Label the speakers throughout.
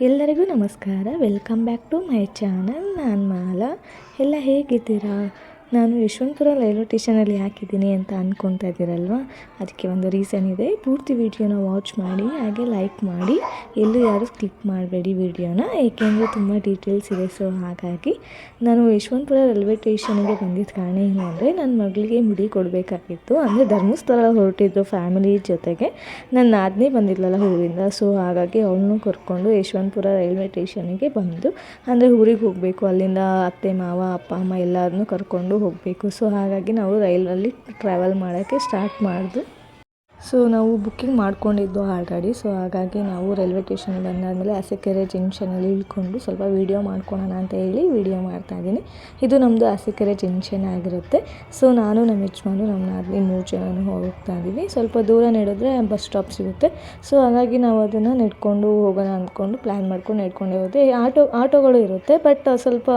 Speaker 1: ಎಲ್ಲರಿಗೂ ನಮಸ್ಕಾರ. Welcome back to my channel ನಾನು ಮಾಲಾ ಎಲ್ಲ ಹೇಗಿದ್ದೀರಾ? ನಾನು ಯಶವಂತಪುರ ರೈಲ್ವೆ ಸ್ಟೇಷನಲ್ಲಿ ಹಾಕಿದ್ದೀನಿ ಅಂತ ಅಂದ್ಕೊತಾ ಇದ್ದೀರಲ್ವ? ಅದಕ್ಕೆ ಒಂದು ರೀಸನ್ ಇದೆ. ಪೂರ್ತಿ ವಿಡಿಯೋನ ವಾಚ್ ಮಾಡಿ, ಹಾಗೆ ಲೈಕ್ ಮಾಡಿ. ಎಲ್ಲೂ ಯಾರು ಕ್ಲಿಕ್ ಮಾಡಬೇಡಿ ವಿಡಿಯೋನ, ಏಕೆಂದರೆ ತುಂಬ ಡೀಟೇಲ್ಸ್ ಇದೆ. ಸೊ, ಹಾಗಾಗಿ ನಾನು ಯಶವಂತಪುರ ರೈಲ್ವೆ ಸ್ಟೇಷನ್ಗೆ ಬಂದಿದ್ದ ಕಾರಣ ಏನು ಅಂದರೆ, ನನ್ನ ಮಗಳಿಗೆ ಮುಡಿ ಕೊಡಬೇಕಾಗಿತ್ತು. ಅಂದರೆ ಧರ್ಮಸ್ಥಳ ಹೊರಟಿದ್ದು ಫ್ಯಾಮಿಲಿ ಜೊತೆಗೆ. ನನ್ನ ನಾದಿನೇ ಬಂದಿದ್ಲಲ್ಲ ಊರಿಂದ. ಸೊ, ಹಾಗಾಗಿ ಅವಳನ್ನು ಕರ್ಕೊಂಡು ಯಶವಂತಪುರ ರೈಲ್ವೆ ಸ್ಟೇಷನ್ಗೆ ಬಂದು, ಅಂದರೆ ಊರಿಗೆ ಹೋಗಬೇಕು. ಅಲ್ಲಿಂದ ಅತ್ತೆ, ಮಾವ, ಅಪ್ಪ, ಅಮ್ಮ ಎಲ್ಲರನ್ನೂ ಕರ್ಕೊಂಡು ಹೋಗಬೇಕು. ಸೊ ಹಾಗಾಗಿ ನಾವು ರೈಲಲ್ಲಿ ಟ್ರಾವೆಲ್ ಮಾಡೋಕ್ಕೆ ಸ್ಟಾರ್ಟ್ ಮಾಡಿದ್ವು ಸೊ ನಾವು ಬುಕ್ಕಿಂಗ್ ಮಾಡ್ಕೊಂಡಿದ್ದು ಆಲ್ರೆಡಿ ಸೊ ಹಾಗಾಗಿ ನಾವು ರೈಲ್ವೆ ಸ್ಟೇಷನ್ ಬಂದಾದಮೇಲೆ ಅರಸೀಕೆರೆ ಜಂಕ್ಷನಲ್ಲಿ ಇಳ್ಕೊಂಡು ಸ್ವಲ್ಪ ವೀಡಿಯೋ ಮಾಡ್ಕೊಳ್ಳೋಣ ಅಂತ ಹೇಳಿ ವೀಡಿಯೋ ಮಾಡ್ತಾಯಿದ್ದೀನಿ ಇದು ನಮ್ಮದು ಅರಸೀಕೆರೆ ಜಂಕ್ಷನ್ ಆಗಿರುತ್ತೆ. ಸೊ ನಾನು ನಮ್ಮ ಯಜಮಾನು ನಮ್ಮ ನಾದಿನಿ ಮೂರು ಜನ ಹೋಗ್ತಾ ಇದ್ದೀವಿ. ಸ್ವಲ್ಪ ದೂರ ನೆಡಿದ್ರೆ ಬಸ್ ಸ್ಟಾಪ್ ಸಿಗುತ್ತೆ. ಸೊ ಹಾಗಾಗಿ ನಾವು ಅದನ್ನು ನೆಡ್ಕೊಂಡು ಹೋಗೋಣ ಅಂದ್ಕೊಂಡು ಪ್ಲ್ಯಾನ್ ಮಾಡ್ಕೊಂಡು ನಡ್ಕೊಂಡೇ ಹೋದೆ. ಆಟೋ, ಆಟೋಗಳು ಇರುತ್ತೆ ಬಟ್ ಸ್ವಲ್ಪ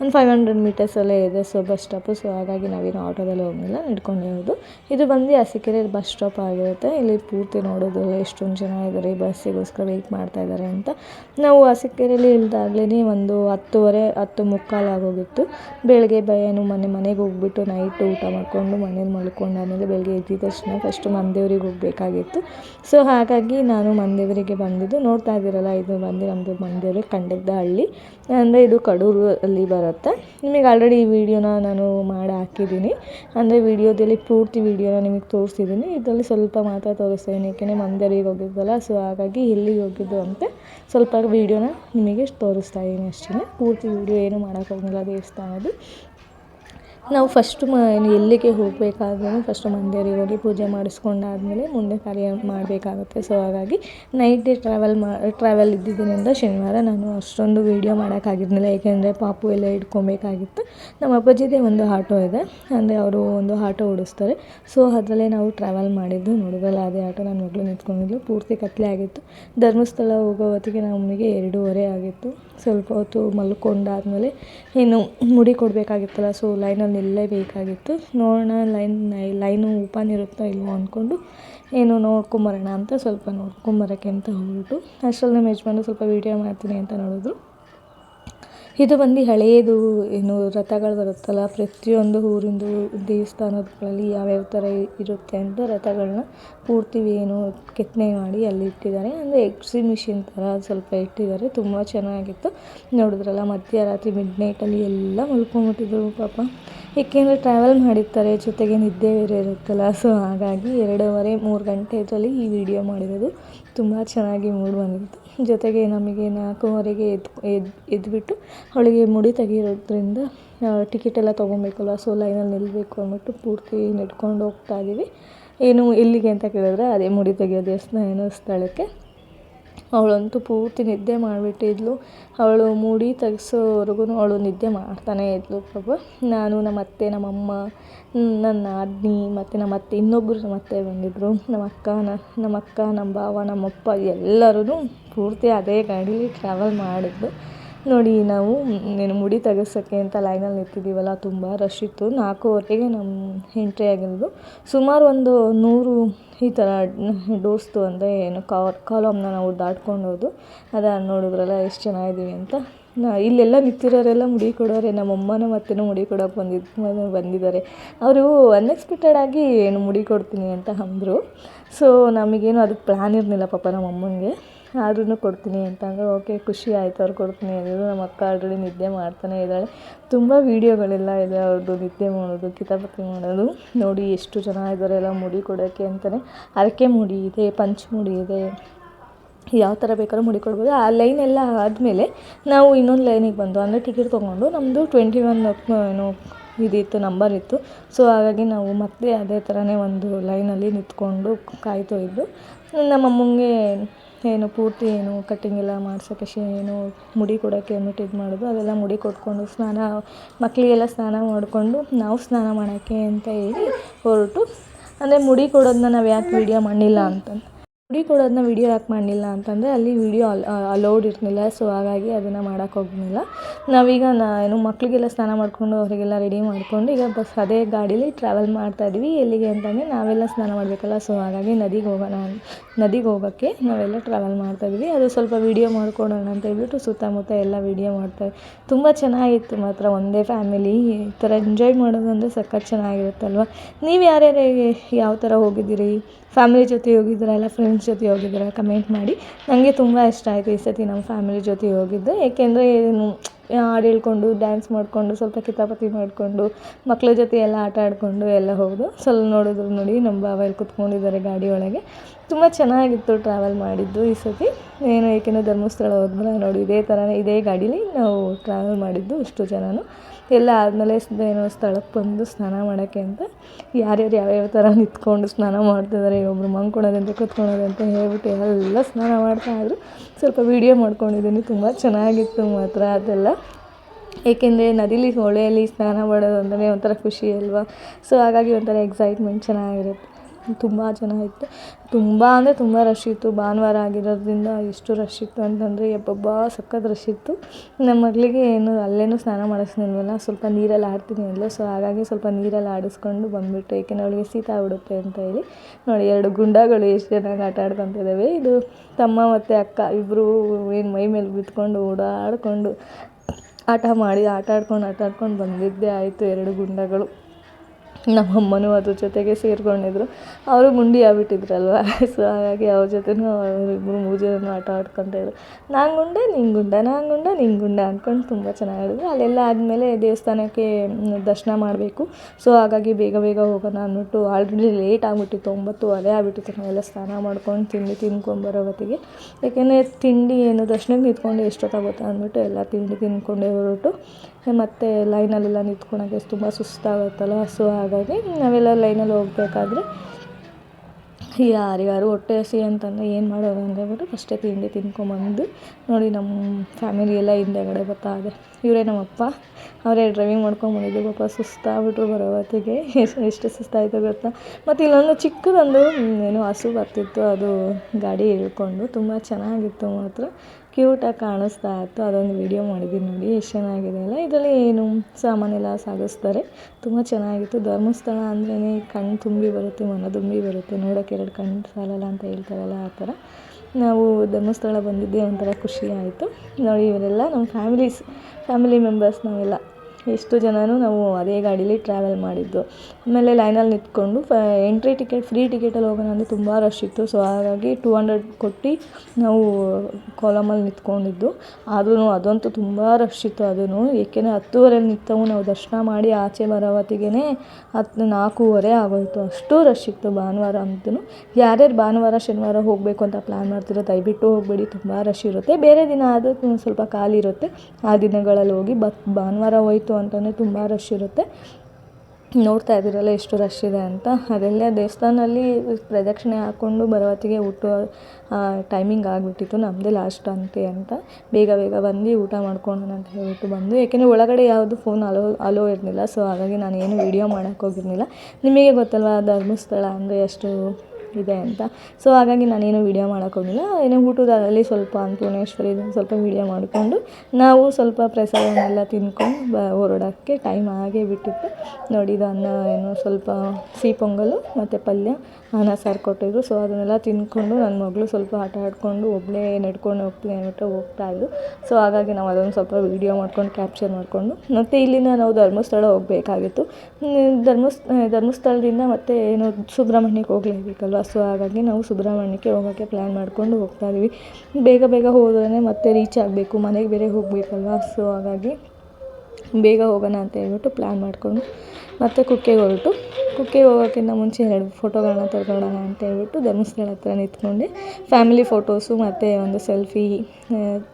Speaker 1: ಒಂದು ಫೈವ್ ಹಂಡ್ರೆಡ್ ಮೀಟರ್ಸಲ್ಲೇ ಇದೆ ಸೊ ಬಸ್ ಸ್ಟಾಪು ಸೊ ಹಾಗಾಗಿ ನಾವೇನು ಆಟೋದಲ್ಲಿ ಹೋಗಲಿಲ್ಲ, ನಡ್ಕೊಂಡೇ ಹೋದು. ಇದು ಬಂದು ಅರಸೀಕೆರೆ ಬಸ್ ಸ್ಟಾಪ್ ಆಗಿರುತ್ತೆ ಇಲ್ಲಿ ಪೂರ್ತಿ ನೋಡೋದು ಎಷ್ಟೊಂದು ಜನ ಇದ್ದಾರೆ ಬಸ್ಸಿಗೋಸ್ಕರ ವೆಯ್ಟ್ ಮಾಡ್ತಾ ಇದ್ದಾರೆ ಅಂತ. ನಾವು ಅರಸೀಕೆರೆಯಲ್ಲಿ ಇಳಿದಾಗ್ಲೇ ಒಂದು ಹತ್ತುವರೆ, ಹತ್ತು ಮುಕ್ಕಾಲು ಆಗೋಗಿತ್ತು. ಬೆಳಗ್ಗೆ ಭಯನು ಮನೆ ಮನೆಗೆ ಹೋಗ್ಬಿಟ್ಟು ನೈಟ್ ಊಟ ಮಾಡಿಕೊಂಡು ಮನೇಲಿ ಮಲ್ಕೊಂಡು ಆಮೇಲೆ ಬೆಳಗ್ಗೆ ಎದ್ದಿದ ತಕ್ಷಣ ಫಸ್ಟು ಮನ್ದೇವ್ರಿಗೆ ಹೋಗಬೇಕಾಗಿತ್ತು. ಸೊ ಹಾಗಾಗಿ ನಾನು ಮನ್ದೇವರಿಗೆ ಬಂದಿದ್ದು. ನೋಡ್ತಾ ಇದ್ದೀರಲ್ಲ, ಇದು ಬಂದು ನಮ್ಮದು ಮಂದೇವ್ರಿ ಕಂಡದ ಹಳ್ಳಿ. ಅಂದರೆ ಇದು ಕಡೂರು ಅಲ್ಲಿ ಬರುತ್ತೆ. ನಿಮಗೆ ಆಲ್ರೆಡಿ ಈ ವಿಡಿಯೋನ ನಾನು ಮಾಡಿ ಹಾಕಿದ್ದೀನಿ. ಅಂದರೆ ವಿಡಿಯೋದಲ್ಲಿ ಪೂರ್ತಿ ವಿಡಿಯೋನ ನಿಮಗೆ ತೋರಿಸಿದ್ದೀನಿ. ಇದರಲ್ಲಿ ಸ್ವಲ್ಪ ಮಾತ್ರ ತೋರಿಸ್ತೀನಿ ಏಕೆಂದರೆ ಮಂದಿರಿಗೆ ಹೋಗಿದ್ದಲ್ಲ ಸೊ ಹಾಗಾಗಿ ಎಲ್ಲಿಗೆ ಹೋಗಿದ್ದು ಅಂತ ಸ್ವಲ್ಪ ವೀಡಿಯೋನ ನಿಮಗೆ ತೋರಿಸ್ತಾ ಇದ್ದೀನಿ ಅಷ್ಟೇ ಪೂರ್ತಿ ವೀಡಿಯೋ ಏನೂ ಮಾಡೋಕ್ಕಾಗಲ್ಲ ದೇವಸ್ಥಾನದ್ದು. ನಾವು ಫಸ್ಟು ಮ, ಎಲ್ಲಿಗೆ ಹೋಗಬೇಕಾದ್ರೂ ಫಸ್ಟು ಮಂದಿರಿಗೆ ಹೋಗಿ ಪೂಜೆ ಮಾಡಿಸ್ಕೊಂಡಾದ್ಮೇಲೆ ಮುಂದೆ ಕಾರ್ಯ ಮಾಡಬೇಕಾಗುತ್ತೆ. ಸೊ ಹಾಗಾಗಿ ನೈಟ್ ಡೇ ಟ್ರಾವೆಲ್ ಮಾ ಟ್ರಾವೆಲ್ ಇದ್ದಿದ್ದರಿಂದ ಶನಿವಾರ ನಾನು ಅಷ್ಟೊಂದು ವೀಡಿಯೋ ಮಾಡೋಕ್ಕಾಗಿರ್ಲಿಲ್ಲ. ಏಕೆಂದರೆ ಪಾಪು ಎಲ್ಲ ಇಟ್ಕೊಬೇಕಾಗಿತ್ತು ನಮ್ಮ ಅಪ್ಪಾಜಿದೇ ಒಂದು ಆಟೋ ಇದೆ. ಅಂದರೆ ಅವರು ಒಂದು ಆಟೋ ಓಡಿಸ್ತಾರೆ. ಸೊ ಅದರಲ್ಲೇ ನಾವು ಟ್ರಾವೆಲ್ ಮಾಡಿದ್ದು. ನೋಡೋದಲ್ಲ ಅದೇ ಆಟೋ ನಾನು ಮಗಳು ನಿಂತ್ಕೊಂಡಿದ್ಲು ಪೂರ್ತಿ ಕತ್ತಲೆ ಆಗಿತ್ತು. ಧರ್ಮಸ್ಥಳ ಹೋಗೋ ಹೊತ್ತಿಗೆ ನಮಗೆ ಎರಡೂವರೆ ಆಗಿತ್ತು. ಸ್ವಲ್ಪ ಹೊತ್ತು ಮಲ್ಕೊಂಡಾದ್ಮೇಲೆ ಏನು ಮುಡಿ ಕೊಡಬೇಕಾಗಿತ್ತಲ್ಲ. ಸೊ ಲೈನಲ್ಲಿ ನಿಲ್ಲಲೇಬೇಕಾಗಿತ್ತು ನೋಡೋಣ, ಲೈನ್, ಲೈನು ಓಪನ್ ಇರುತ್ತೋ ಇಲ್ವೋ ಅಂದ್ಕೊಂಡು ಏನು ನೋಡ್ಕೊಂಬರೋಣ ಅಂತ ಸ್ವಲ್ಪ ನೋಡ್ಕೊಂಬರೋಕ್ಕೆ ಅಂತ ಹೊರಟು ಅಷ್ಟರಲ್ಲಿ ನಮ್ಮ ಯಜಮಾನ್ರು ಸ್ವಲ್ಪ ವೀಡಿಯೋ ಮಾಡ್ತೀನಿ ಅಂತ ನೋಡಿದ್ರು. ಇದು ಬಂದು ಹಳೆಯದು ಏನು ರಥಗಳು ಬರುತ್ತಲ್ಲ, ಪ್ರತಿಯೊಂದು ಊರಿಂದು ದೇವಸ್ಥಾನಗಳಲ್ಲಿ ಯಾವ್ಯಾವ ಥರ ಇರುತ್ತೆ ಅಂತ ರಥಗಳನ್ನ ಪೂರ್ತಿ ಏನು ಕೆತ್ತನೆ ಮಾಡಿ ಅಲ್ಲಿ ಇಟ್ಟಿದ್ದಾರೆ. ಅಂದರೆ ಎಕ್ಸಿಮಿಷನ್ ಥರ ಸ್ವಲ್ಪ ಇಟ್ಟಿದ್ದಾರೆ, ತುಂಬ ಚೆನ್ನಾಗಿತ್ತು. ನೋಡಿದ್ರಲ್ಲ ಮಧ್ಯರಾತ್ರಿ ಮಿಡ್ ನೈಟಲ್ಲಿ ಎಲ್ಲ ಮಲ್ಕೊಂಬಿಟ್ಟಿದ್ರು ಪಾಪ. ಏಕೆಂದರೆ ಟ್ರಾವೆಲ್ ಮಾಡಿರ್ತಾರೆ, ಜೊತೆಗೆ ನಿದ್ದೆ ಬೇರೆ ಇರುತ್ತಲ್ಲ. ಸೊ ಹಾಗಾಗಿ ಎರಡೂವರೆ ಮೂರು ಗಂಟೆ ಇದರಲ್ಲಿ ಈ ವಿಡಿಯೋ ಮಾಡಿರೋದು ತುಂಬ ಚೆನ್ನಾಗಿ ಮೂಡ್ ಬಂದಿತ್ತು. ಜೊತೆಗೆ ನಮಗೆ ನಾಲ್ಕೂವರೆಗೆ ಎದ್ದು ಎದ್ದು ಎದ್ದುಬಿಟ್ಟು ಅವಳಿಗೆ ಮುಡಿ ತೆಗಿಯೋದ್ರಿಂದ ಟಿಕೆಟ್ ಎಲ್ಲ ತೊಗೊಬೇಕಲ್ವ? ಸೊ ಲೈನಲ್ಲಿ ನಿಲ್ಲಬೇಕು ಅಂದ್ಬಿಟ್ಟು ಪೂರ್ತಿ ನಡ್ಕೊಂಡು ಹೋಗ್ತಾ ಇದ್ದೀವಿ ಏನು ಎಲ್ಲಿಗೆ ಅಂತ ಕೇಳಿದ್ರೆ ಅದೇ ಮುಡಿ ತೆಗೆಯೋ ದೇವಸ್ಥಾನ ಸ್ಥಳಕ್ಕೆ. ಅವಳಂತೂ ಪೂರ್ತಿ ನಿದ್ದೆ ಮಾಡಿಬಿಟ್ಟಿದ್ಲು. ಅವಳು ಮೂಡಿ ತೆಗ್ಸೋವರೆಗೂ ಅವಳು ನಿದ್ದೆ ಮಾಡ್ತಾನೇ ಇದ್ಲು ಪಾಪ ನಾನು ನಮ್ಮ ಅತ್ತೆ ನಮ್ಮಮ್ಮ ನನ್ನ ನಾದಿನಿ ಮತ್ತು ನಮ್ಮ ಅತ್ತೆ ಇನ್ನೊಬ್ಬರು ನಮ್ಮ ಅತ್ತೆ ಬಂದಿದ್ದರು ನಮ್ಮ ಅಕ್ಕ ನಮ್ಮ ಅಕ್ಕ, ನಮ್ಮ ಭಾವ ನಮ್ಮಪ್ಪ ಎಲ್ಲರೂ ಪೂರ್ತಿ ಅದೇ ಗಾಡೀಲಿ ಟ್ರಾವೆಲ್ ಮಾಡಿದ್ದು. ನೋಡಿ ನಾವು ಏನು ಮುಡಿ ತೆಗೆಸೋಕ್ಕೆ ಅಂತ ಲೈನಲ್ಲಿ ನಿಂತಿದ್ದೀವಲ್ಲ, ತುಂಬ ರಶ್ ಇತ್ತು. ನಾಲ್ಕೂವರೆಗೆ ನಮ್ಮ ಎಂಟ್ರಿ ಆಗಿರೋದು. ಸುಮಾರು ಒಂದು ನೂರು ಈ ಥರ ಡೋರ್ಸ್ದು ಅಂದರೆ ಏನು ಕಾಲಮ್ನ ನಾವು ದಾಟ್ಕೊಂಡು ಹೋದು. ನೋಡಿದ್ರಲ್ಲ, ಎಷ್ಟು ಚೆನ್ನಾಗಿದ್ದೀವಿ ಅಂತ. ಇಲ್ಲೆಲ್ಲ ನಿಂತಿರೋರೆಲ್ಲ ಮುಡಿ ಕೊಡೋರೆ ನಮ್ಮಮ್ಮನ ನಮ್ಮ ಅತ್ತೆನೂ ಮುಡಿ ಕೊಡೋಕೆ ಬಂದಿದ್ದು ಬಂದಿದ್ದಾರೆ. ಅವರು ಅನ್ಎಕ್ಸ್ಪೆಕ್ಟೆಡ್ ಆಗಿ ಏನು ಮುಡಿ ಕೊಡ್ತೀನಿ ಅಂತ ಅಂದರು. ಸೊ ನಮಗೇನು ಅದಕ್ಕೆ ಪ್ಲ್ಯಾನ್ ಇರಲಿಲ್ಲ ಪಾಪ ನಮ್ಮ ಅಮ್ಮನಿಗೆ. ಆದ್ರೂ ಕೊಡ್ತೀನಿ ಅಂತ ಅಂದರೆ. ಓಕೆ ಖುಷಿ ಆಯಿತು, ಅವ್ರು ಕೊಡ್ತೀನಿ ಅಂದರೆ. ನಮ್ಮ ಅಕ್ಕ ಆಲ್ರೆಡಿ ನಿದ್ದೆ ಮಾಡ್ತಾನೆ ಇದ್ದಾಳೆ. ತುಂಬ ವೀಡಿಯೋಗಳೆಲ್ಲ ಇದೆ ಅವ್ರದ್ದು ನಿದ್ದೆ ಮಾಡೋದು ಕಿತಾಪತಿ ಮಾಡೋದು. ನೋಡಿ ಎಷ್ಟು ಜನ ಇದ್ದಾರೆ ಎಲ್ಲ ಮುಡಿ ಕೊಡೋಕ್ಕೆ ಅಂತಲೇ ಹರಕೆ ಮುಡಿ ಇದೆ, ಪಂಚಮುಡಿ ಇದೆ. ಯಾವ ಥರ ಬೇಕಾದ್ರೂ ಮುಡಿ ಕೊಡ್ಬೋದು ಆ ಲೈನ್ ಎಲ್ಲ ಆದಮೇಲೆ ನಾವು ಇನ್ನೊಂದು ಲೈನಿಗೆ ಬಂದು, ಅಂದರೆ ಟಿಕೆಟ್ ತೊಗೊಂಡು ನಮ್ಮದು ಟ್ವೆಂಟಿ ಒನ್ ಏನು, ಇದಿತ್ತು ನಂಬರ್ ಇತ್ತು. ಸೊ ಹಾಗಾಗಿ ನಾವು ಮತ್ತೆ ಅದೇ ಥರನೇ ಒಂದು ಲೈನಲ್ಲಿ ನಿಂತ್ಕೊಂಡು ಕಾಯ್ತಾ ಇದ್ದು ನಮ್ಮ ಅಮ್ಮಂಗೆ ಏನು ಪೂರ್ತಿ ಏನು ಕಟ್ಟಿಂಗ್ ಎಲ್ಲ ಮಾಡ್ಸೋಕ್ಕೆ ಶೇ, ಏನು ಮುಡಿ ಕೊಡೋಕ್ಕೆ ಅಂದ್ಬಿಟ್ಟು ಇದು ಮಾಡೋದು, ಅದೆಲ್ಲ ಮುಡಿ ಕೊಟ್ಕೊಂಡು ಸ್ನಾನ ಮಕ್ಕಳಿಗೆಲ್ಲ ಸ್ನಾನ ಮಾಡಿಕೊಂಡು ನಾವು ಸ್ನಾನ ಮಾಡೋಕ್ಕೆ ಅಂತ ಹೇಳಿ ಹೊರಟು. ಅಂದರೆ ಮುಡಿ ಕೊಡೋದನ್ನ ನಾವು ಯಾಕೆ ವೀಡಿಯೋ ಮಾಡಿಲ್ಲ ಅಂತಂದು ಹುಡಿ ಕೊಡೋದನ್ನ ವೀಡಿಯೋ ಯಾಕೆ ಮಾಡಲಿಲ್ಲ ಅಂತಂದರೆ ಅಲ್ಲಿ ವೀಡಿಯೋ ಅಲ್ ಅಲೌಡ್ ಇರ್ತಿಲ್ಲ ಸೊ ಹಾಗಾಗಿ ಅದನ್ನು ಮಾಡೋಕ್ಕೆ ಹೋಗಲಿಲ್ಲ. ನಾವೀಗ ನಾ, ಏನು ಮಕ್ಕಳಿಗೆಲ್ಲ ಸ್ನಾನ ಮಾಡಿಕೊಂಡು ಅವರಿಗೆಲ್ಲ ರೆಡಿ ಮಾಡಿಕೊಂಡು ಈಗ ಬಸ್ ಅದೇ ಗಾಡೀಲಿ ಟ್ರಾವೆಲ್ ಮಾಡ್ತಾಯಿದ್ವಿ ಎಲ್ಲಿಗೆ ಅಂತಂದರೆ ನಾವೆಲ್ಲ ಸ್ನಾನ ಮಾಡಬೇಕಲ್ಲ. ಸೊ ಹಾಗಾಗಿ ನದಿಗೆ ಹೋಗೋಣ ನದಿಗೆ ಹೋಗೋಕ್ಕೆ ನಾವೆಲ್ಲ ಟ್ರಾವೆಲ್ ಮಾಡ್ತಾಯಿದ್ವಿ ಅದು ಸ್ವಲ್ಪ ವೀಡಿಯೋ ಮಾಡ್ಕೊಡೋಣ ಅಂತ ಹೇಳ್ಬಿಟ್ಟು ಸುತ್ತಮುತ್ತ ಎಲ್ಲ ವೀಡಿಯೋ ಮಾಡ್ತಾ ತುಂಬ ಚೆನ್ನಾಗಿತ್ತು ಮಾತ್ರ. ಒಂದೇ ಫ್ಯಾಮಿಲಿ ಈ ಥರ ಎಂಜಾಯ್ ಮಾಡೋದು ಅಂದರೆ ಸಖತ್ ಚೆನ್ನಾಗಿರುತ್ತಲ್ವ? ನೀವು ಯಾರ್ಯಾರು ಯಾವ ಥರ ಹೋಗಿದ್ದೀರಿ? ಫ್ಯಾಮಿಲಿ ಜೊತೆ ಹೋಗಿದ್ದೀರಾ? ಎಲ್ಲ ಫ್ರೆಂಡ್ಸ್ ಜೊತೆ ಹೋಗಿದ್ದೀರಾ ಕಮೆಂಟ್ ಮಾಡಿ. ನನಗೆ ತುಂಬ ಇಷ್ಟ ಆಯಿತು ಈ ಸತಿ ನಮ್ಮ ಫ್ಯಾಮಿಲಿ ಜೊತೆ ಹೋಗಿದ್ದು. ಏಕೆಂದರೆ ಏನು ಹಾಡು ಹೇಳ್ಕೊಂಡು ಡ್ಯಾನ್ಸ್ ಮಾಡಿಕೊಂಡು, ಸ್ವಲ್ಪ ಕಿತಾಪತಿ ಮಾಡಿಕೊಂಡು ಮಕ್ಕಳ ಜೊತೆ ಎಲ್ಲ ಆಟ ಆಡಿಕೊಂಡು ಎಲ್ಲ ಹೋಗೋದು. ಸ್ವಲ್ಪ ನೋಡಿದ್ರು ನೋಡಿ, ನಮ್ಮ ಬಾವ ಇಲ್ಲಿ ಕುತ್ಕೊಂಡಿದ್ದಾರೆ ಗಾಡಿ ಒಳಗೆ. ತುಂಬ ಚೆನ್ನಾಗಿತ್ತು ಟ್ರಾವೆಲ್ ಮಾಡಿದ್ದು ಈ ಸತಿ. ಏನು ಏಕೆಂದರೆ ಧರ್ಮಸ್ಥಳ ಹೋದ್ಮೇಲೆ ನೋಡಿ, ಇದೇ ಥರನೇ ಇದೇ ಗಾಡೀಲಿ ನಾವು ಟ್ರಾವೆಲ್ ಮಾಡಿದ್ದು ಇಷ್ಟು ಜನನು. ಎಲ್ಲ ಆದಮೇಲೆ ಏನೋ ಸ್ಥಳಕ್ಕೆ ಬಂದು ಸ್ನಾನ ಮಾಡೋಕ್ಕೆ ಅಂತ ಯಾರ್ಯಾರು ಯಾವ್ಯಾವ ಥರ ನಿಂತ್ಕೊಂಡು ಸ್ನಾನ ಮಾಡ್ತಿದ್ದಾರೆ ಒಬ್ಬರು ಮಲ್ಕೊಳೋದಂತೆ ಕೂತ್ಕೊಳ್ಳೋದಂತೆ ಹೇಳ್ಬಿಟ್ಟು ಎಲ್ಲ ಸ್ನಾನ ಮಾಡ್ತಾಯಿದ್ರು ಸ್ವಲ್ಪ ವೀಡಿಯೋ ಮಾಡ್ಕೊಂಡಿದ್ದೀನಿ, ತುಂಬ ಚೆನ್ನಾಗಿತ್ತು ಮಾತ್ರ ಅದೆಲ್ಲ. ಏಕೆಂದರೆ ನದಿಲಿ, ಹೊಳೆಯಲ್ಲಿ ಸ್ನಾನ ಮಾಡೋದು ಅಂದರೆ ಒಂಥರ ಖುಷಿ ಅಲ್ವಾ? ಸೊ ಹಾಗಾಗಿ ಒಂಥರ ಎಕ್ಸೈಟ್ಮೆಂಟ್ ಚೆನ್ನಾಗಿರುತ್ತೆ. ತುಂಬ ಜನ ಇತ್ತು. ತುಂಬ ಅಂದರೆ ತುಂಬ ರಶ್ ಇತ್ತು. ಭಾನುವಾರ ಆಗಿರೋದ್ರಿಂದ ಎಷ್ಟು ರಶ್ ಇತ್ತು ಅಂತಂದರೆ ಯಬ್ಬಬ್ಬಾ ಸಖತ್ ರಶ್ ಇತ್ತು. ನಮ್ಮ ಮಗಳಿಗೆ ಏನು, ಅಲ್ಲೇನೂ ಸ್ನಾನ ಮಾಡಿಸ್ಲಿಲ್ವಲ್ಲ ಸ್ವಲ್ಪ ನೀರಲ್ಲಿ ಆಡ್ತೀನಿ ಅಂದ್ಲು. ಸೊ ಹಾಗಾಗಿ ಸ್ವಲ್ಪ ನೀರಲ್ಲಿ ಆಡಿಸ್ಕೊಂಡು ಬಂದುಬಿಟ್ಟು ಏಕೆಂದರೆ ಅವಳಿಗೆ ಸೀತ ಆಗ್ಬಿಡುತ್ತೆ ಅಂತ ಹೇಳಿ. ನೋಡಿ, ಎರಡು ಗುಂಡಗಳು ಎಷ್ಟು ಚೆನ್ನಾಗಿ ಆಟ ಆಡ್ಕೊತಿದ್ದಾವೆ ಇದು ತಮ್ಮ ಮತ್ತು ಅಕ್ಕ ಇಬ್ಬರು ಏನು ಮೈ ಮೇಲೆ ಬಿದ್ಕೊಂಡು ಓಡಾಡಿಕೊಂಡು ಆಟ ಮಾಡಿ, ಆಟ ಆಡ್ಕೊಂಡು ಆಟ ಆಡ್ಕೊಂಡು ಬಂದಿದ್ದೇ ಆಯಿತು ಎರಡು ಗುಂಡಗಳು. ನಮ್ಮ ಅಮ್ಮನೂ ಅದ್ರ ಜೊತೆಗೆ ಸೇರಿಕೊಂಡಿದ್ರು. ಅವರು ಗುಂಡಿ ಆಗ್ಬಿಟ್ಟಿದ್ರಲ್ವ? ಸೊ ಹಾಗಾಗಿ ಅವ್ರ ಜೊತೆನೂ ಅವರಿಬ್ಬರು ಮೂರು ಆಟ ಆಡ್ಕೊತಾಯಿದ್ರು ನಾನು ಗುಂಡೆ, ನೀನು ಗುಂಡ, ನಾನು ಗುಂಡ, ನೀನು ಗುಂಡ ಅಂದ್ಕೊಂಡು ತುಂಬ ಚೆನ್ನಾಗಿ ಆಡಿದ್ರು. ಅಲ್ಲೆಲ್ಲ ಆದಮೇಲೆ ದೇವಸ್ಥಾನಕ್ಕೆ ದರ್ಶನ ಮಾಡಬೇಕು. ಸೊ ಹಾಗಾಗಿ ಬೇಗ ಬೇಗ ಹೋಗೋಣ ಅಂದ್ಬಿಟ್ಟು ಆಲ್ರೆಡಿ ಲೇಟ್ ಆಗಿಬಿಟ್ಟಿತ್ತು. ಒಂಬತ್ತುವರೆ ಆಗಿಬಿಟ್ಟಿತ್ತು. ನಾವೆಲ್ಲ ಸ್ನಾನ ಮಾಡ್ಕೊಂಡು ತಿಂಡಿ ತಿನ್ಕೊಂಬರೋ ಹೊತ್ತಿಗೆ. ಯಾಕೆಂದರೆ ತಿಂಡಿ ಏನು ದರ್ಶನಕ್ಕೆ ನಿಂತ್ಕೊಂಡು ಎಷ್ಟೊತ್ತಾಗುತ್ತೆ ಅಂದ್ಬಿಟ್ಟು ಎಲ್ಲ ತಿಂಡಿ ತಿಂದ್ಕೊಂಡೇ ಹೊರಟು. ಮತ್ತು ಲೈನಲ್ಲೆಲ್ಲ ನಿಂತ್ಕೊಳಕ್ಕೆ ತುಂಬ ಸುಸ್ತಾಗುತ್ತಲ್ಲ, ಸೊ ಹಾಗಾಗಿ ನಾವೆಲ್ಲ ಲೈನಲ್ಲಿ ಹೋಗ್ಬೇಕಾದ್ರೆ ಯಾರಿಗಾರು ಹೊಟ್ಟೆ ಹಸಿ ಅಂತಂದರೆ ಏನು ಮಾಡೋದು ಅಂತ ಹೇಳ್ಬಿಟ್ಟು ಫಸ್ಟೇ ತಿಂಡಿ ತಿನ್ಕೊಂಬಂದು ನೋಡಿ ನಮ್ಮ ಫ್ಯಾಮಿಲಿ ಎಲ್ಲ ಹಿಂದೆಗಡೆ ಬರ್ತಾ ಇದೆ. ಇವರೇ ನಮ್ಮಪ್ಪ. ಅವರೇ ಡ್ರೈವಿಂಗ್ ಮಾಡ್ಕೊಂಬಂದಿದ್ದು ಪಾಪ ಸುಸ್ತಾಗ್ಬಿಟ್ರು ಬರೋ ಹೊತ್ತಿಗೆ ಎಷ್ಟು ಎಷ್ಟು ಸುಸ್ತಾಯಿತು ಗೊತ್ತಾ? ಮತ್ತು ಇಲ್ಲೊಂದು ಚಿಕ್ಕದೊಂದು ಏನು ಹಸು ಬರ್ತಿತ್ತು. ಅದು ಗಾಡಿ ಇಳ್ಕೊಂಡು ತುಂಬ ಚೆನ್ನಾಗಿತ್ತು ಮಾತ್ರ. ಕ್ಯೂಟಾಗಿ ಕಾಣಿಸ್ತಾ ಇತ್ತು. ಅದೊಂದು ವೀಡಿಯೋ ಮಾಡಿದ್ದೀನಿ ನೋಡಿ, ಎಷ್ಟು ಚೆನ್ನಾಗಿದೆ ಅಲ್ಲ. ಇದರಲ್ಲಿ ಏನು ಸಾಮಾನೆಲ್ಲ ಸಾಗಿಸ್ತಾರೆ. ತುಂಬ ಚೆನ್ನಾಗಿತ್ತು. ಧರ್ಮಸ್ಥಳ ಅಂದ್ರೇ ಕಣ್ಣು ತುಂಬಿ ಬರುತ್ತೆ ಮನ ತುಂಬಿ ಬರುತ್ತೆ. ನೋಡೋಕೆ ಎರಡು ಕಣ್ಣು ಸಾಲಲ್ಲ ಅಂತ ಹೇಳ್ತಾರಲ್ಲ ಆ ಥರ. ನಾವು ಧರ್ಮಸ್ಥಳ ಬಂದಿದ್ದೆ ಒಂಥರ ಖುಷಿ ಆಯಿತು. ನೋಡಿ ಇವರೆಲ್ಲ ನಮ್ಮ ಫ್ಯಾಮಿಲೀಸ್ ಫ್ಯಾಮಿಲಿ ಮೆಂಬರ್ಸ್ ನಾವೆಲ್ಲ ಎಷ್ಟು ಜನನೂ ನಾವು ಅದೇ ಗಾಡೀಲಿ ಟ್ರಾವೆಲ್ ಮಾಡಿದ್ದು. ಆಮೇಲೆ ಲೈನಲ್ಲಿ ನಿಂತ್ಕೊಂಡು ಫ ಎಂಟ್ರಿ ಟಿಕೆಟ್ ಫ್ರೀ ಟಿಕೆಟಲ್ಲಿ ಹೋಗೋಣ ಅಂದರೆ ತುಂಬ ರಶ್ ಇತ್ತು. ಸೊ ಹಾಗಾಗಿ ಟೂ ಹಂಡ್ರೆಡ್ ಕೊಟ್ಟು ನಾವು ಕಾಲಮಲ್ಲಿ ನಿಂತ್ಕೊಂಡಿದ್ದು. ಆದ್ರೂ ಅದಂತೂ ತುಂಬ ರಶ್ ಇತ್ತು ಅದೂ ಏಕೆಂದರೆ ಹತ್ತುವರೆಲಿ ನಿಂತವು, ನಾವು ದರ್ಶನ ಮಾಡಿ ಆಚೆ ಬರೋವತ್ತಿಗೆ ಹತ್ತು, ನಾಲ್ಕೂವರೆ ಆಗೋಯಿತು. ಅಷ್ಟು ರಶ್ ಇತ್ತು ಭಾನುವಾರ ಅಂತೂ ಯಾರ್ಯಾರು ಭಾನುವಾರ, ಶನಿವಾರ ಹೋಗಬೇಕು ಅಂತ ಪ್ಲ್ಯಾನ್ ಮಾಡ್ತಿರೋ ದಯವಿಟ್ಟು ಹೋಗಬೇಡಿ, ತುಂಬ ರಶ್ ಇರುತ್ತೆ. ಬೇರೆ ದಿನ ಆದರೂ ಸ್ವಲ್ಪ ಖಾಲಿ ಇರುತ್ತೆ. ಆ ದಿನಗಳಲ್ಲಿ ಹೋಗಿ ಬತ್, ಭಾನುವಾರ ಹೋಯ್ತು ಅಂತಲೇ ತುಂಬ ರಶ್ ಇರುತ್ತೆ. ನೋಡ್ತಾ ಇದ್ದೀರಲ್ಲ ಎಷ್ಟು ರಶ್ ಇದೆ ಅಂತ. ಅದೆಲ್ಲ ದೇವಸ್ಥಾನದಲ್ಲಿ ಪ್ರದಕ್ಷಿಣೆ ಹಾಕ್ಕೊಂಡು ಬರೋತ್ತಿಗೆ ಊಟ ಟೈಮಿಂಗ್ ಆಗಿಬಿಟ್ಟಿತ್ತು. ನಮ್ಮದೇ ಲಾಸ್ಟ್ ಅಂತೆ ಅಂತ. ಬೇಗ ಬೇಗ ಬಂದು ಊಟ ಮಾಡ್ಕೊಳ್ಳೋಣ ಅಂತ ಹೇಳ್ಬಿಟ್ಟು ಬಂದು. ಏಕೆಂದರೆ ಒಳಗಡೆ ಯಾವುದು ಫೋನ್ ಅಲೋ ಅಲೋ ಇರಲಿಲ್ಲ. ಸೊ ಹಾಗಾಗಿ ನಾನು ಏನು ವೀಡಿಯೋ ಮಾಡೋಕ್ಕೋಗಿರಲಿಲ್ಲ ನಿಮಗೆ ಗೊತ್ತಲ್ವ ಧರ್ಮಸ್ಥಳ ಅಂದರೆ ಎಷ್ಟು ಇದೆ ಅಂತ. ಸೊ ಹಾಗಾಗಿ ನಾನೇನು ವೀಡಿಯೋ ಮಾಡೋಕ್ಕೋಗಿಲ್ಲ ಏನೋ ಊಟದಲ್ಲಿ ಸ್ವಲ್ಪ ಅನ್ನಪೂರ್ಣೇಶ್ವರಿದು ಸ್ವಲ್ಪ ವೀಡಿಯೋ ಮಾಡಿಕೊಂಡು ನಾವು ಸ್ವಲ್ಪ ಪ್ರಸಾದನೆಲ್ಲ ತಿಂದ್ಕೊಂಡು ಬ, ಹೊರಡೋಕ್ಕೆ ಟೈಮ್ ಆಗೇ ಬಿಟ್ಟಿತ್ತು. ನೋಡಿ ಅನ್ನ ಏನು ಸ್ವಲ್ಪ ಸಿಹಿ ಪೊಂಗಲು ಮತ್ತು ಪಲ್ಯ, ಅನ್ನ, ಸಾರು ಕೊಟ್ಟಿದ್ರು. ಸೊ ಅದನ್ನೆಲ್ಲ ತಿಂದ್ಕೊಂಡು ನನ್ನ ಮಗಳು ಸ್ವಲ್ಪ ಆಟ ಆಡಿಕೊಂಡು ಒಬ್ಬಳೇ ನಡ್ಕೊಂಡು ಹೋಗ್ತೀನಿ ಅಂದ್ಬಿಟ್ಟು ಇದ್ದರು ಸೊ ಹಾಗಾಗಿ ನಾವು ಅದೊಂದು ಸ್ವಲ್ಪ ವೀಡಿಯೋ ಮಾಡ್ಕೊಂಡು ಕ್ಯಾಪ್ಚರ್ ಮಾಡಿಕೊಂಡು, ಮತ್ತು ಇಲ್ಲಿಂದ ನಾವು ಧರ್ಮಸ್ಥಳ ಹೋಗಬೇಕಾಗಿತ್ತು. ಧರ್ಮಸ್, ಧರ್ಮಸ್ಥಳದಿಂದ ಮತ್ತು ಏನು ಸುಬ್ರಹ್ಮಣ್ಯಕ್ಕೆ ಹೋಗಲೇಬೇಕಲ್ವ? ಸೊ ಹಾಗಾಗಿ ನಾವು ಸುಬ್ರಹ್ಮಣ್ಯಕ್ಕೆ ಹೋಗೋಕ್ಕೆ ಪ್ಲ್ಯಾನ್ ಮಾಡಿಕೊಂಡು ಇದ್ದೀವಿ. ಬೇಗ ಬೇಗ ಹೋದ್ರೆ ಮತ್ತೆ ರೀಚ್ ಆಗಬೇಕು, ಮನೆಗೆ ಬೇರೆ ಹೋಗಬೇಕಲ್ವ? ಸೊ ಹಾಗಾಗಿ ಬೇಗ ಹೋಗೋಣ ಅಂತ ಹೇಳ್ಬಿಟ್ಟು ಪ್ಲ್ಯಾನ್ ಮಾಡಿಕೊಂಡು ಮತ್ತು ಕುಕ್ಕೆಗೆ ಹೊರಟು. ಕುಕ್ಕೆಗೆ ಹೋಗೋಕ್ಕಿಂತ ಮುಂಚೆ ಎರಡು ಫೋಟೋಗಳನ್ನ ತೆಗೆದುಕೊಳ್ಳೋಣ ಅಂತ ಹೇಳ್ಬಿಟ್ಟು ಧರ್ಮಸ್ಥಳ ಹತ್ರ ನಿಂತ್ಕೊಂಡು. ಫ್ಯಾಮಿಲಿ ಫೋಟೋಸು ಮತ್ತು ಒಂದು ಸೆಲ್ಫಿ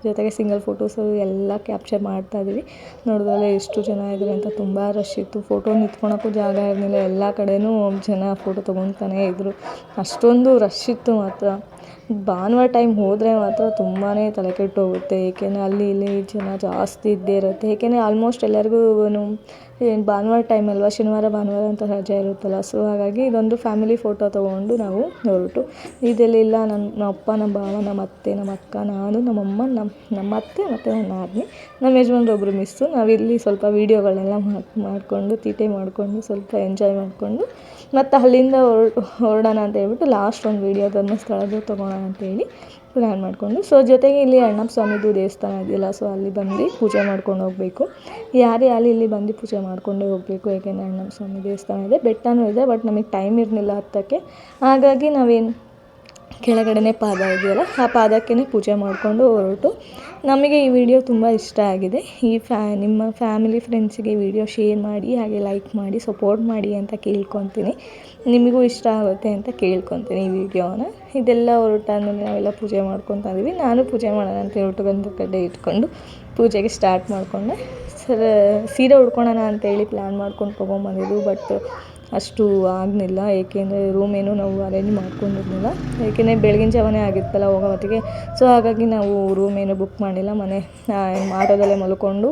Speaker 1: ಜೊತೆಗೆ ಸಿಂಗಲ್ ಫೋಟೋಸು ಎಲ್ಲ ಕ್ಯಾಪ್ಚರ್ ಮಾಡ್ತಾಯಿದ್ವಿ ನೋಡಿದ್ರೆ ಎಷ್ಟು ಜನ ಇದ್ದಾರೆ ಅಂತ ತುಂಬ ರಶ್ ಇತ್ತು. ಫೋಟೋ ನಿಂತ್ಕೊಳಕ್ಕೂ ಜಾಗ ಇರಲಿಲ್ಲ. ಎಲ್ಲ ಕಡೆಯೂ ಜನ ಫೋಟೋ ತೊಗೊತಾನೇ ಇದ್ದರು ಅಷ್ಟೊಂದು ರಶ್ ಇತ್ತು ಮಾತ್ರ. ಭಾನುವಾರ ಟೈಮ್ ಹೋದರೆ ಮಾತ್ರ ತುಂಬಾ ತಲೆ ಕೆಟ್ಟೋಗುತ್ತೆ ಏಕೆಂದರೆ ಅಲ್ಲಿ ಇಲ್ಲಿ ಜನ ಜಾಸ್ತಿ ಇದ್ದೇ ಇರುತ್ತೆ. ಏಕೆಂದರೆ ಆಲ್ಮೋಸ್ಟ್ ಎಲ್ಲರಿಗೂ ಏನು ಭಾನುವಾರ ಟೈಮ್ ಅಲ್ವಾ? ಶನಿವಾರ, ಭಾನುವಾರ ಅಂತ ರಜೆ ಇರುತ್ತಲ್ಲ. ಸೊ ಹಾಗಾಗಿ ಇದೊಂದು ಫ್ಯಾಮಿಲಿ ಫೋಟೋ ತೊಗೊಂಡು ನಾವು ಹೊರಟು. ಇದೆಲ್ಲಿಲ್ಲ ನನ್ನ ನಮ್ಮ ಅಪ್ಪ, ನಮ್ಮ ಭಾವ, ನಮ್ಮ ಅತ್ತೆ, ನಮ್ಮ ಅಕ್ಕ, ನಾನು ನಮ್ಮಮ್ಮ ನಮ್ಮ ನಮ್ಮ ಅತ್ತೆ ಮತ್ತು ನನ್ನ ಆದ್ಮಿ ನಮ್ಮ ಯಜಮಾನ್ರು ಒಬ್ಬರು ಮಿಸ್ಸು ನಾವಿಲ್ಲಿ ಸ್ವಲ್ಪ ವೀಡಿಯೋಗಳನ್ನೆಲ್ಲ ಮಾಡಿಕೊಂಡು, ತೀಟೆ ಮಾಡಿಕೊಂಡು, ಸ್ವಲ್ಪ ಎಂಜಾಯ್ ಮಾಡಿಕೊಂಡು, ಮತ್ತು ಅಲ್ಲಿಂದ ಹೊರ, ಹೊರಡೋಣ ಅಂತ ಹೇಳ್ಬಿಟ್ಟು ಲಾಸ್ಟ್ ಒಂದು ವೀಡಿಯೋ ಧರ್ಮಸ್ಥಳದ್ದು ತೊಗೊಳೋಣ ಅಂತೇಳಿ ಪ್ಲ್ಯಾನ್ ಮಾಡಿಕೊಂಡು. ಸೊ ಜೊತೆಗೆ ಇಲ್ಲಿ ಅಣ್ಣಪ್ಪ ಸ್ವಾಮಿದು ದೇವಸ್ಥಾನ ಇದೆಯಲ್ಲ ಸೊ ಅಲ್ಲಿ ಬಂದು ಪೂಜೆ ಮಾಡ್ಕೊಂಡು ಹೋಗಬೇಕು. ಯಾರೇ ಅಲ್ಲಿ ಇಲ್ಲಿ ಬಂದು ಪೂಜೆ ಮಾಡಿಕೊಂಡೇ ಹೋಗಬೇಕು, ಏಕೆಂದರೆ ಅಣ್ಣಪ್ಪ ಸ್ವಾಮಿ ದೇವಸ್ಥಾನ ಇದೆ. ಬೆಟ್ಟವೂ ಇದೆ ಬಟ್ ನಮಗೆ ಟೈಮ್ ಇರಲಿಲ್ಲ ಹತ್ತಕ್ಕೆ. ಹಾಗಾಗಿ ನಾವೇನು ಕೆಳಗಡೆನೇ ಪಾದ ಇದೆಯಲ್ಲ, ಆ ಪಾದಕ್ಕೇ ಪೂಜೆ ಮಾಡಿಕೊಂಡು ಹೊರಟು. ನಮಗೆ ಈ ವಿಡಿಯೋ ತುಂಬ ಇಷ್ಟ ಆಗಿದೆ. ಈ ಫ್ಯಾ, ನಿಮ್ಮ ಫ್ಯಾಮಿಲಿ ಫ್ರೆಂಡ್ಸಿಗೆ ವಿಡಿಯೋ ಶೇರ್ ಮಾಡಿ, ಹಾಗೆ ಲೈಕ್ ಮಾಡಿ ಸಪೋರ್ಟ್ ಮಾಡಿ ಅಂತ ಕೇಳ್ಕೊತೀನಿ. ನಿಮಗೂ ಇಷ್ಟ ಆಗುತ್ತೆ ಅಂತ ಕೇಳ್ಕೊತೀನಿ ಈ ವಿಡಿಯೋನ. ಇದೆಲ್ಲ ಹೊರಟಾದ್ಮೇಲೆ ನಾವೆಲ್ಲ ಪೂಜೆ ಮಾಡ್ಕೊತಾ ಇದೀವಿ ನಾನು ಪೂಜೆ ಮಾಡೋಣ ಅಂತ ಹೇಳ್ಬಿಟ್ಟು ಗಂಧದ ಕಡೆ ಇಟ್ಕೊಂಡು ಪೂಜೆಗೆ ಸ್ಟಾರ್ಟ್ ಮಾಡಿಕೊಂಡೆ. ಸರ್, ಸೀರೆ ಉಡ್ಕೊಳೋಣ ಅಂತೇಳಿ ಪ್ಲ್ಯಾನ್ ಮಾಡ್ಕೊಂಡು ತೊಗೊಂಬಂದಿದ್ದು ಬಟ್ ಅಷ್ಟು ಆಗಲಿಲ್ಲ, ಏಕೆಂದರೆ ರೂಮ್ ಏನು ನಾವು ಅರೇಂಜ್ ಮಾಡ್ಕೊಂಡಿರಲಿಲ್ಲ. ಏಕೆಂದರೆ ಬೆಳಗಿನ ಜಾವನೇ ಆಗಿತ್ತಲ್ಲ ಹೋಗೋ ಹೊತ್ತಿಗೆ. ಸೊ ಹಾಗಾಗಿ ನಾವು ರೂಮ್ ಏನು ಬುಕ್ ಮಾಡಿಲ್ಲ ಮನೆ ಆಟೋದಲ್ಲೇ ಮಲ್ಕೊಂಡು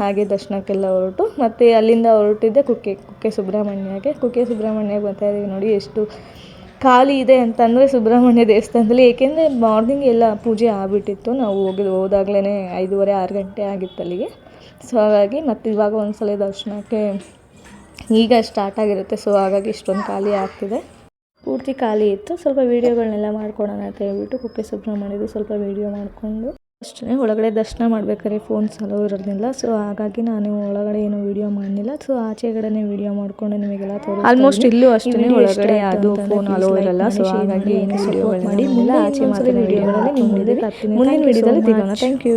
Speaker 1: ಹಾಗೆ ದರ್ಶನಕ್ಕೆಲ್ಲ ಹೊರಟು. ಮತ್ತು ಅಲ್ಲಿಂದ ಹೊರಟಿದ್ದೆ ಕುಕ್ಕೆ ಕುಕ್ಕೆ ಸುಬ್ರಹ್ಮಣ್ಯಕ್ಕೆ ಕುಕ್ಕೆ ಸುಬ್ರಹ್ಮಣ್ಯಕ್ಕೆ ಬರ್ತಾ ಇದೀವಿ ನೋಡಿ, ಎಷ್ಟು ಖಾಲಿ ಇದೆ ಅಂತಂದರೆ ಸುಬ್ರಹ್ಮಣ್ಯ ದೇವಸ್ಥಾನದಲ್ಲಿ. ಏಕೆಂದರೆ ಮಾರ್ನಿಂಗ್ ಎಲ್ಲ ಪೂಜೆ ಆಗಿಬಿಟ್ಟಿತ್ತು. ನಾವು ಹೋಗಿ ಹೋದಾಗಲೇ ಐದೂವರೆ, ಆರು ಗಂಟೆ ಆಗಿತ್ತು ಅಲ್ಲಿಗೆ. ಸೊ ಹಾಗಾಗಿ ಮತ್ತು ಇವಾಗ ಒಂದು ಸಲ ದರ್ಶನಕ್ಕೆ ಈಗ ಸ್ಟಾರ್ಟ್ ಆಗಿರುತ್ತೆ ಸೊ ಹಾಗಾಗಿ ಇಷ್ಟೊಂದು ಖಾಲಿ ಆಗ್ತಿದೆ. ಪೂರ್ತಿ ಖಾಲಿ ಇತ್ತು. ಸ್ವಲ್ಪ ವೀಡಿಯೋಗಳನ್ನೆಲ್ಲ ಮಾಡ್ಕೊಳೋಣ ಅಂತ ಹೇಳ್ಬಿಟ್ಟು ಕುಕ್ಕೆ ಸುಬ್ರಹ್ಮಣ್ಯದು ಸ್ವಲ್ಪ ವೀಡಿಯೋ ಮಾಡಿಕೊಂಡು ಅಷ್ಟೇ. ಒಳಗಡೆ ದರ್ಶನ ಮಾಡ್ಬೇಕಾದ್ರೆ ಫೋನ್ಸ್ ಅಲೋ ಇರೋದಿಲ್ಲ ಸೊ ಹಾಗಾಗಿ ನಾನು ಒಳಗಡೆ ಏನು ವೀಡಿಯೋ ಮಾಡಲಿಲ್ಲ. ಸೊ ಆಚೆಗಡೆನೇ ವೀಡಿಯೋ ಮಾಡಿಕೊಂಡು ನಿಮಗೆಲ್ಲ ತೋರಿಸ್ತೀನಿ
Speaker 2: ಆಲ್ಮೋಸ್ಟ್ ಇಲ್ಲೂ ಅಷ್ಟೇ ಒಳಗಡೆ ಅದು ಫೋನ್ ಅಲೋ ಇರಲ್ಲ. ಸೊ ಹಾಗಾಗಿ ಏನು
Speaker 1: support
Speaker 2: ವಿಡಿಯೋಗಳನ್ನ
Speaker 1: ಮಾಡಿ. ಮುಂದೆ
Speaker 2: ಆಚೆ ಮಾತ್ರ
Speaker 1: ವೀಡಿಯೋಗಳಲ್ಲಿ ನಿಮ್ಮ ಮುಂದಿನ ವಿಡಿಯೋದಲ್ಲಿ ಸಿಗೋಣ. Thank you